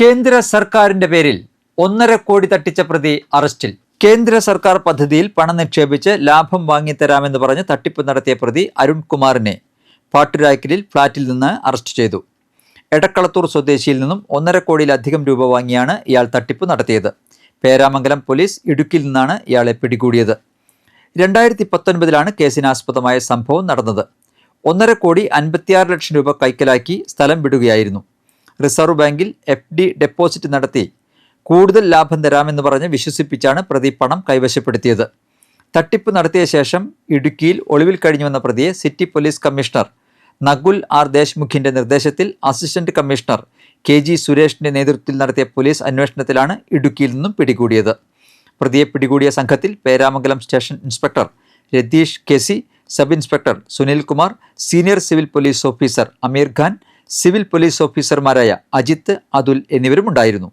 കേന്ദ്ര സർക്കാരിന്റെ പേരിൽ ഒന്നര കോടി തട്ടിച്ച പ്രതി അറസ്റ്റിൽ. കേന്ദ്ര സർക്കാർ പദ്ധതിയിൽ പണം നിക്ഷേപിച്ച് ലാഭം വാങ്ങിത്തരാമെന്ന് പറഞ്ഞ് തട്ടിപ്പ് നടത്തിയ പ്രതി അരുൺകുമാറിനെ പാട്ടുരായ്ക്കലിൽ ഫ്ളാറ്റിൽ നിന്ന് അറസ്റ്റ് ചെയ്തു. എടക്കളത്തൂർ സ്വദേശിയിൽ നിന്നും ഒന്നര കോടിയിലധികം രൂപ വാങ്ങിയാണ് ഇയാൾ തട്ടിപ്പ് നടത്തിയത്. പേരാമംഗലം പോലീസ് ഇടുക്കിയിൽ നിന്നാണ് ഇയാളെ പിടികൂടിയത്. രണ്ടായിരത്തി പത്തൊൻപതിലാണ് കേസിനാസ്പദമായ സംഭവം നടന്നത്. ഒന്നര കോടി അൻപത്തിയാറ് ലക്ഷം രൂപ കൈക്കലാക്കി സ്ഥലം വിടുകയായിരുന്നു. റിസർവ് ബാങ്കിൽ എഫ് ഡി ഡെപ്പോസിറ്റ് നടത്തി. കൂടുതൽ ലാഭം തരാമെന്ന് പറഞ്ഞ് വിശ്വസിപ്പിച്ചാണ് പ്രതി പണം കൈവശപ്പെടുത്തിയത്. തട്ടിപ്പ് നടത്തിയ ശേഷം ഇടുക്കിയിൽ ഒളിവിൽ കഴിഞ്ഞുവന്ന പ്രതിയെ city police commissioner Nakul R ദേശ്മുഖിന്റെ നിർദ്ദേശത്തിൽ അസിസ്റ്റന്റ് കമ്മീഷണർ കെ ജി സുരേഷിന്റെ നേതൃത്വത്തിൽ നടത്തിയ പോലീസ് അന്വേഷണത്തിലാണ് ഇടുക്കിയിൽ നിന്നും പിടികൂടിയത്. പ്രതിയെ പിടികൂടിയ സംഘത്തിൽ Peramangalam station inspector Ratheesh K C sub inspector Sunilkumar senior civil police officer Ameer Khan civil police ഓഫീസർമാരായ അജിത്ത് അതുൽ എന്നിവരുമുണ്ടായിരുന്നു.